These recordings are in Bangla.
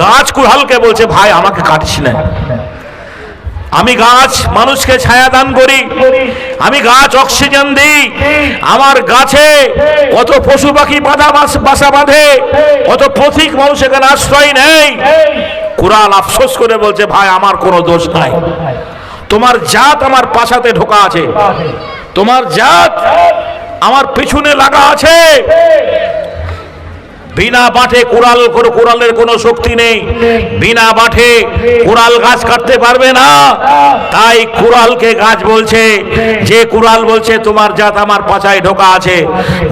গাছ কুড়ালকে বলছে, ভাই, আমাকে কাটিস না। আমি গাছ মানুষকে ছায়া দান করি। আমি গাছ অক্সিজেন দিই। আমার গাছে কত পশু পাখি বাধা বাসা বাঁধে, কত পথিক মানুষ এখানে আশ্রয় নেই কুড়াল আফসোস করে বলছে, ভাই, আমার কোনো দোষ নাই। তোমার জাত আমার পাশাতে ঢোকা আছে। তোমার জাত আমার পিছনে লাগা আছে। বিনা বাঠে কোরাল কোনো কোরালের কোনো শক্তি নেই। বিনা বাঠে কোরাল গাছ কাটতে পারবে না। তাই কোরালকে গাছ বলছে, যে কোরাল বলছে, তোমার জাত আমার পাচায় ঢোকা আছে।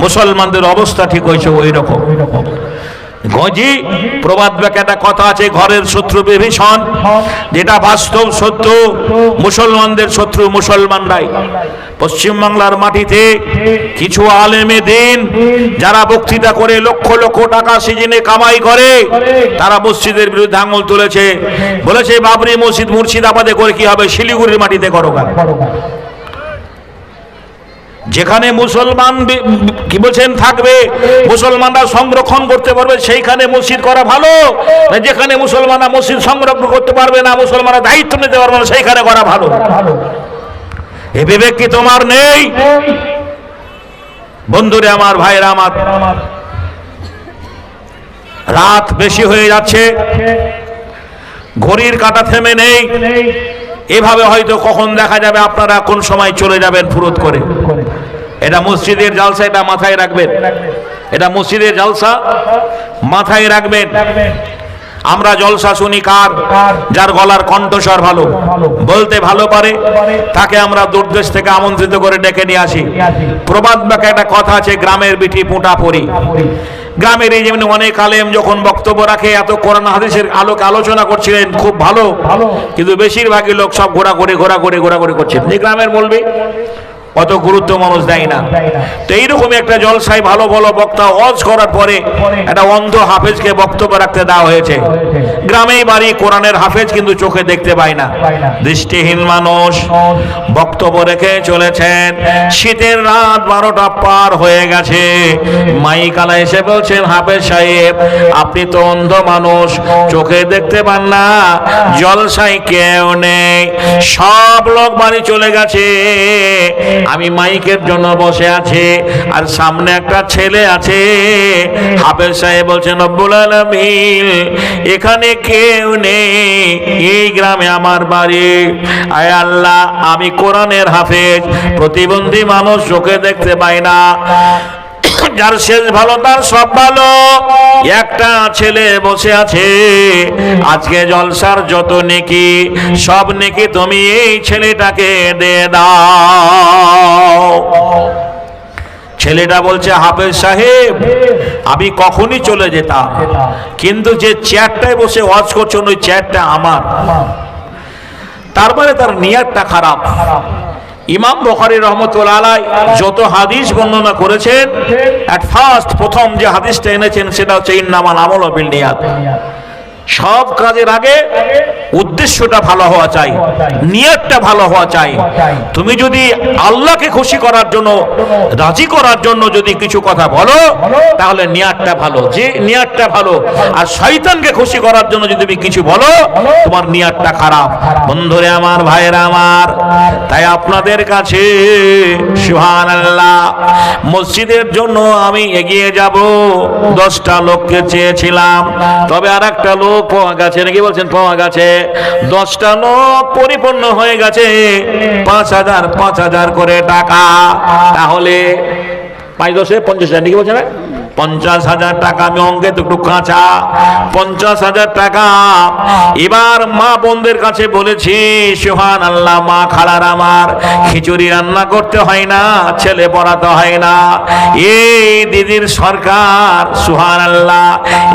মুসলমানদের অবস্থা ঠিক হয়েছে ওই রকম গজি, প্রবাদ একটা কথা আছে, ঘরের শত্রু বিভীষণ। যেটা বাস্তব সত্য মুসলমানদের শত্রু মুসলমানরাই। পশ্চিমবাংলার মাটিতে কিছু আলেমে দিন, যারা বক্তৃতা করে লক্ষ লক্ষ টাকা সিজনে কামাই করে, তারা মসজিদের বিরুদ্ধে আঙুল তুলেছে। বলেছে বাবরি মসজিদ মুর্শিদাবাদে করে কি হবে? শিলিগুড়ির মাটিতে করো? যেখানে মুসলমান কি বলছেন থাকবে মুসলমানরা সংরক্ষণ করতে পারবে সেইখানে মসজিদ করা ভালো। না যেখানে মুসলমানরা মসজিদ সংরক্ষণ করতে পারবে না মুসলমানরা দায়িত্ব নিতে পারবে না সেইখানে করা ভালো। এ বিবেক কি তোমার নেই। বন্ধুরে আমার ভাইরা আমার রাত বেশি হয়ে যাচ্ছে। ঘড়ির কাটা থেমে নেই। এভাবে হয়তো কখন দেখা যাবে আপনারা কোন সময় চলে যাবেন ফুরত করে। এটা মসজিদের জালসা এটা মাথায় রাখবেন। এটা মসজিদের জালসা মাথায় রাখবেন। আমরা জলসা শুনি কার? যার গলার কণ্ঠস্বর ভালো। বলতে ভালো পারে, তাকে আমরা দূরদেশ থেকে আমন্ত্রিত করে ডেকে নিয়ে আসি। প্রবাদ বাকে একটা কথা আছে, গ্রামের বিটি পুঁটা পরি। গ্রামের এই যেমন অনেক আলেম যখন বক্তব্য রাখে, এত কোরআন হাদিসের আলোকে আলোচনা করছিলেন, খুব ভালো। কিন্তু বেশিরভাগই লোক সব ঘোরাঘুরি ঘোরাঘুরি ঘোরাঘুরি করছেন গ্রামের বলবে? অত গুরুত্ব মানুষ দেয় না। তো এইরকম একটা জলসায় ভালো ভালো বক্তা অজ করার পরে একটা অন্ধ হাফেজকে বক্তব্য রাখতে দেওয়া হয়েছে। গ্রামেই বাড়ি, কোরআনের হাফেজ কিন্তু চোখে দেখতে পায় না। দৃষ্টিহীন মানুষ বক্তব্য রেখে চলেছেন। শীতের রাত বারোটা পার হয়ে গেছে। মাইকালা এসে বলছেন, হাফেজ সাহেব, আপনি তো অন্ধ মানুষ, চোখে দেখতে পান না। জলসায় কেউ নেই। সব লোক বাড়ি চলে গেছে। আমি মাইকের জন্য বসে আছি, আর সামনে একটা ছেলে আছে। হাফেজ সাহেব বলছেন রব্বুল আলামিন, এখানে কেউ নেই, এই গ্রামে আমার বাড়ি। আয় আল্লাহ, আমি কোরআনের হাফেজ, প্রতিবন্ধী মানুষ চোখে দেখতে পাই না। যার শেষ ভালো, তার সব ভালো। একটা ছেলে বসে আছে। আজকে জলসার যত নেকি, সব নেকি তুমি এই ছেলেটাকে দে দাও। ছেলেটা বলছে, হাফেজ সাহেব, আমি কখনই চলে যেতাম। কিন্তু যে চেয়ারটায় বসে ওয়াজ করছেন ওই চেয়ারটা আমার। তারপরে তার নিয়ারটা খারাপ। ইমাম বখারি রহমতুল্লাহ আলাই যত হাদিস বর্ণনা করেছেন ফার্স্ট প্রথম যে হাদিসটা এনেছেন সেটা হচ্ছে ইন্নামান আমল অবিল নিয়াত। সব কাজের আগে উদ্দেশ্যটা ভালো হওয়া চাই, নিয়তটা ভালো হওয়া চাই। তুমি যদি আল্লাহকে খুশি করার জন্য, রাজি করার জন্য যদি কিছু কথা বলো, তাহলে নিয়াতটা ভালো। যে নিয়াতটা ভালো, আর শয়তানকে খুশি করার জন্য যদি তুমি কিছু বলো, তোমার নিয়াতটা খারাপ। বন্ধুরে আমার, ভাইয়েরা আমার, তাই আপনাদের কাছে সুহান আল্লাহ মসজিদের জন্য আমি এগিয়ে যাব। দশটা লোককে চেয়েছিলাম, তবে আর একটা লোক পাওয়া গেছে, নাকি বলছেন পাওয়া গেছে? দশটা লোক পরিপূর্ণ হয়ে গেছে। পাঁচ হাজার পাঁচ হাজার করে টাকা। তাহলে পাঁচ দশে পঞ্চাশ হাজার, নাকি বলছেন পঞ্চাশ হাজার টাকা আমি অঙ্কে তো একটু কাঁচা পঞ্চাশ হাজার টাকা। এবার মা বোনদের কাছে বলেছি সোহান আল্লাহ মা খালার আমার, খিচুড়ি রান্না করতে হয় না, ছেলে পড়াতে হয় না। এই দিদির সরকার সুহান আল্লাহ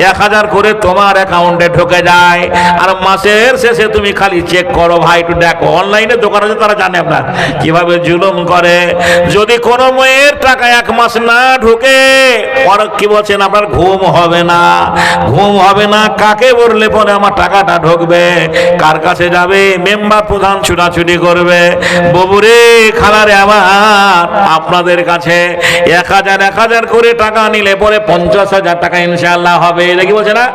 এক হাজার করে তোমার অ্যাকাউন্টে ঢুকে যায়। আর মাসের শেষে তুমি খালি চেক করো ভাই, একটু দেখো। অনলাইনে দোকান আছে, তারা জানে আপনার কীভাবে জুলুম করে। যদি কোনো মেয়ের টাকা এক মাস না ঢুকে ওর কি বলছেন? আপনার ঘুম হবে না। ঘুম হবে না, কাকে বললে পরে আমার টাকাটা ঢুকবে? কার কাছে যাবে? মেম্বার প্রধান ছুটাছুটি করবে। ববুরে, খালারে আমার, আপনাদের কাছে এক হাজার এক হাজার করে টাকা নিলে পরে পঞ্চাশ হাজার টাকা ইনশাল্লাহ হবে। এটা কি বলছে না?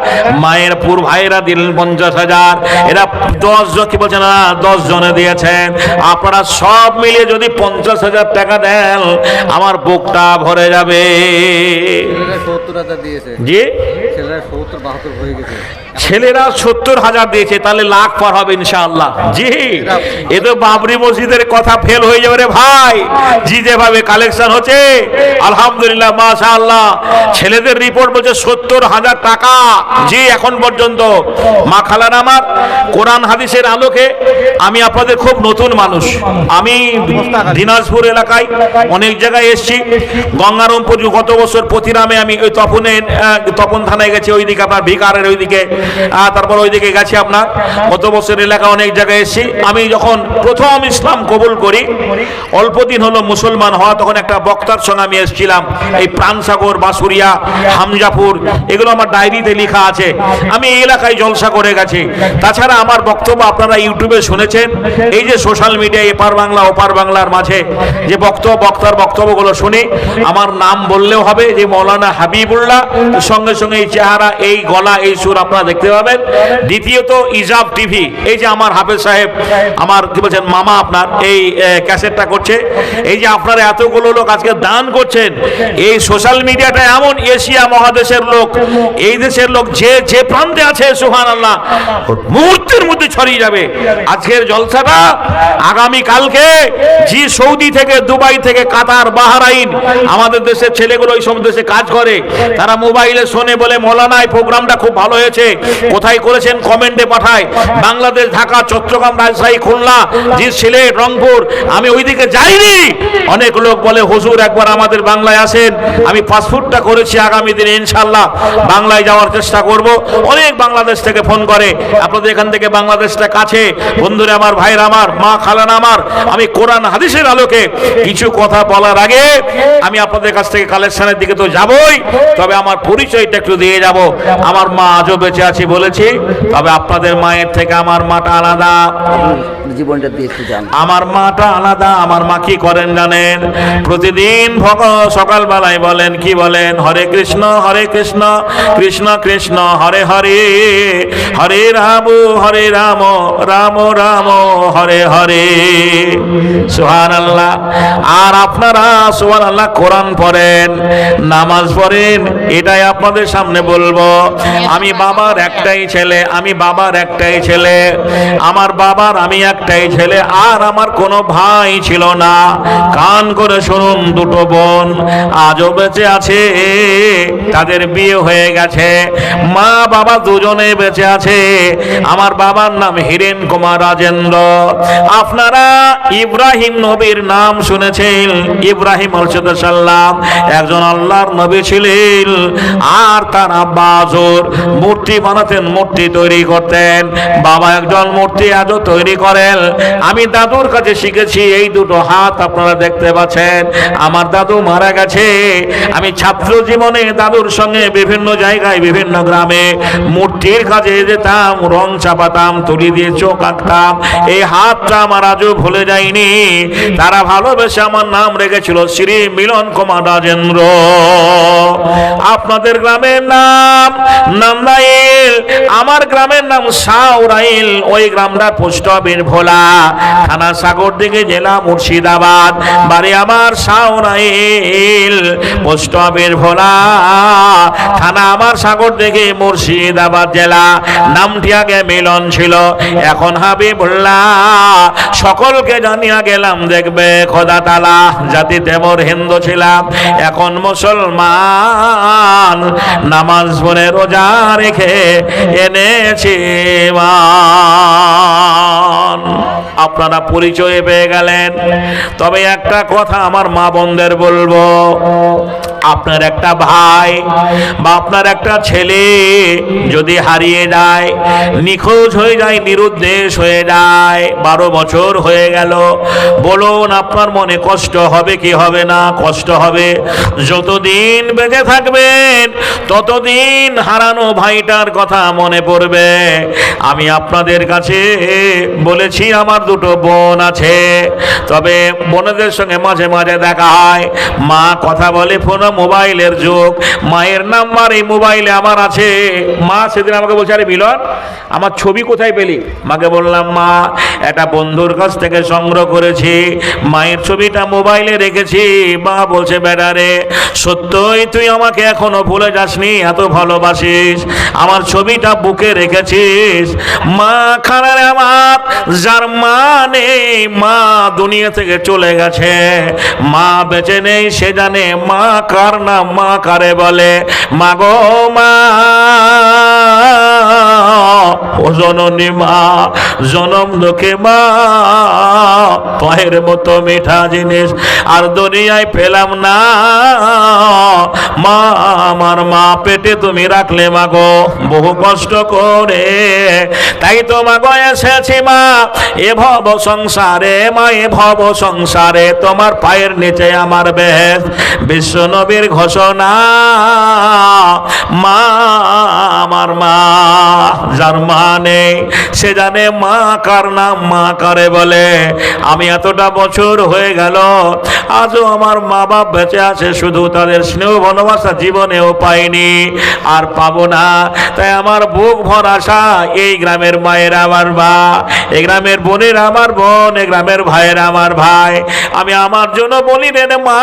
মায়ের পুর ভাইরা দিলেন পঞ্চাশ হাজার। এরা দশ জন, কি বলছে না? দশ জনে দিয়েছেন। আপনারা সব মিলিয়ে যদি পঞ্চাশ হাজার টাকা দেন, আমার বুকটা ভরে যাবে। ছেলেরা সত্তর হাজার দিয়েছে। জি? ছেলেরা সত্তর বাহাত্তর হয়ে গেছে। ছেলেরা সত্তর হাজার দিয়েছে তাহলে লাখ পার হবে ইনশাআল্লাহ। জি এ তো বাবরি মসজিদের কথা ফেল হয়ে যাবে রে ভাই। জি যেভাবে কালেকশন হচ্ছে আলহামদুলিল্লাহ মাশাআল্লাহ। ছেলেদের রিপোর্ট বলছে সত্তর হাজার টাকা। জি এখন পর্যন্ত। মা খালার আমার কোরআন হাদিসের আলোকে আমি আপনাদের খুব নতুন মানুষ। আমি দিনাজপুর এলাকায় অনেক জায়গায় এসেছি। গঙ্গারামপুর গত বছর প্রতিরামে আমি ওই তপনের আহ, তপন থানায় গেছি ওইদিকে আপনার ভিকারের ওইদিকে। তারপর ওইদিকে গেছি আপনার। গত বছর এলাকা অনেক জায়গায় এসেছি। আমি যখন প্রথম ইসলাম কবুল করি, অল্প দিন হলো মুসলমান হওয়া, তখন একটা বক্তার সঙ্গে আমি এসেছিলাম। এই প্রাণসাগর বাসুরিয়া হামজাপুর, এগুলো আমার ডায়েরিতে লেখা আছে। আমি এই এলাকায় জলসা করে গেছি। তাছাড়া আমার বক্তব্য আপনারা ইউটিউবে শুনেছেন। এই যে সোশ্যাল মিডিয়া এপার বাংলা, ওপার বাংলার মাঝে যে বক্তব্য, বক্তার বক্তব্যগুলো শুনি, আমার নাম বললেও হবে যে, মৌলানা হাবিবুল্লাহ, সঙ্গে সঙ্গে এই চেহারা, এই গলা, এই সুর আপনারা দেখতে পাবেন। দ্বিতীয়ত ইজাব টিভি। এই যে আমার হাফেজ সাহেব, আমার কি বলছেন, মামা আপনার এই ক্যাসেটটা করছে। এই যে আপনারা এতগুলো লোক আজকে দান করছেন, এই সোশ্যাল মিডিয়াটা এমন এশিয়া মহাদেশের লোক, এই দেশের লোক যে যে প্রান্তে আছে সুহান আল্লাহ মুহূর্তের মধ্যে ছড়িয়ে যাবে। আজকের জলসাটা আগামী কালকে জি সৌদি থেকে, দুবাই থেকে, কাতার, বাহারাইন, আমাদের দেশের ছেলেগুলো ওই সব দেশে কাজ করে। তারা মোবাইলে শোনে বলে মৌলানা এই প্রোগ্রামটা খুব ভালো হয়েছে। কোথায় করেছেন কমেন্টে পাঠায়। বাংলাদেশ ঢাকা চট্টগ্রাম রাজশাহী খুলনা জি সিলেট রংপুর। আমি ওইদিকে যাইনি। অনেক লোক বলে হুজুর একবার আমাদের বাংলায় আসেন। আমি পাসপোর্টটা করেছি আগামী দিনে ইনশাল্লাহ বাংলায় যাওয়ার চেষ্টা করব। অনেক বাংলাদেশ থেকে ফোন করে আপনাদের এখান থেকে বাংলাদেশটা কাছে। বন্ধুরা আমার ভাইরা আমার মা খালানা আমার আমি কোরআন হাদিসের আলোকে কিছু কথা বলার আগে আমি আপনাদের কাছ থেকে কালেকশনের দিকে তো যাবই। তবে আমার পরিচয়টা একটু দিয়ে যাব। আমার মা আজও বেঁচে আছে। বলেছি তবে আপনাদের মায়ের থেকে আমার মাটা আলাদা। জীবনটা দিয়ে একটু জান। আমার মাটা আলাদা আমার মা কি করেন জানেন? প্রতিদিন ভগ সকালবেলায় বলেন কি বলেন? হরে কৃষ্ণ হরে কৃষ্ণ কৃষ্ণ কৃষ্ণ হরে হরে হরে রাম হরে রাম রাম রাম হরে হরে। সুহান আল্লাহ আর আপনারা সুহান আল্লাহ কোরআন পড়েন নামাজ পড়েন এটাই আপনাদের সামনে বলব। আমি বাবার একটাই ছেলে, আমি বাবার একটাই ছেলে, আমার বাবার আমি একটাই ছেলে, আর আমার কোনো ভাই ছিল না। কান করে শুনুন দুটো বোন, আজও বেঁচে আছে, তাদের বিয়ে হয়ে গেছে। মা বাবা দুজনে বেঁচে আছে, আমার বাবার নাম হিরেন কুমার রাজেন্দ্র। আপনারা ইব্রাহিম নবীর নাম শুনেছেন, ইব্রাহিম সাল্লাম একজন আল্লাহর নবী ছিলেন, আর তার আব্বা আজর মূর্তি বানাতেন মূর্তি তৈরি করতেন। বাবা একজন মূর্তি আজও তৈরি করেন। আমি দাদুর কাছে শিখেছি, এই দুটো হাত আপনারা দেখতে পাচ্ছেন। আমার দাদু মারা গেছে। আমি ছাত্র জীবনে দাদুর সঙ্গে বিভিন্ন জায়গায়, বিভিন্ন গ্রামে মূর্তির কাজে যেতাম, রং চাপাতাম, তুলি দিয়ে চোখ আঁকতাম। এই হাতটা আমার আজও ভুলে যায়নি তারা ভালোবেসে আমার নাম রেখেছিল শ্রী মিলন কুমার রাজেন্দ্র। আপনাদের গ্রামের নাম আমার গ্রামের নাম সাউরাইল ওই গ্রামটা পোস্ট অফিস ভোলা থানা সাগর দিকে জেলা মুর্শিদাবাদ, বাড়ি আমার সাউরাইল পোস্ট অফিস ভোলা থানা আমার সাগর দিকে মুর্শিদাবাদ জেলা, নামটি আগে মিলন ছিল, এখন হাবিবুল্লাহ। সকলকে জানিয়া গেলাম, দেখবে খোদা তালা জাতি মোর হিন্দু ছিলাম, এখন মুসলমান, নামাজ পড়ে রোজা রেখে এনেছি। আপনারা পরিচয় পেয়ে গেলেন তবে একটা কথা আমার মা বোনদের বলব আপনার একটা ভাই বা আপনার একটা ছেলে যদি হারিয়ে যায়, নিখোঁজ হয়ে যায়, নিরুদ্দেশ হয়ে যায়, বারো বছর হয়ে গেল, বলুন আপনার মনে কষ্ট হবে কি হবে না? কষ্ট হবে। যতদিন বেঁচে থাকবেন, ততদিন হারানো ভাইটার কথা মনে পড়বে। আমি আপনাদের কাছে বলেছি, আমার দুটো বোন আছে। তবে বোনদের সঙ্গে মাঝে মাঝে দেখা হয়, মা কথা বলে ফোন মোবাইলের যুগ। মায়ের নাম্বার এই মোবাইলে আমার আছে। মা সেদিন আমাকে বলছে, আরে মিলন, আমার ছবি কোথায় পেলি? মাকে বললাম, মা, একটা বন্ধুর কাছ থেকে সংগ্রহ করেছি। মায়ের ছবিটা মোবাইলে রেখেছি। মা বলছে বেড়ারে সত্যই তুই আমাকে এখনও ভুলে যাসনি, এত ভালোবাসিস। আমার ছবিটা বুকে রেখেছিস। মা খানারে আমার, যার মা নেই মা দুনিয়া থেকে চলে গেছে। মা বেঁচে নেই, সে জানে মা কার নাম মা কারে বলে? মাগো মা। জননী মা, জনম দুঃখে মা। পায়ের মতো মিঠা জিনিস আর দুনিয়ায় পেলাম না। মা, আমার মা পেটে তুমি রাখলে মা গো, বহু কষ্ট করে। তাই গো এসেছি মা, এ ভব সংসারে মা, এ ভব সংসারে তোমার পায়ের নিচে আমার বেশ। বিশ্ব নবীর ঘোষণা, মা, আমার মা, যার মা নেই সে জানে মা কার নাম, মা কারে বলে। আমি এতটা বছর হয়ে গেল, আজও আমার মা বাপ বেঁচে আছে, শুধু তাদের স্নেহ ভালোবাসা জীবনেও পাইনি, আর পাবো না। তাই আমার বুক ভর আশা, এই গ্রামের মায়ের আমার মা, এই গ্রামের বোনের আমার বোন, এই গ্রামের ভাইয়ের আমার ভাই। আমি আমার জন্য বলি রে মা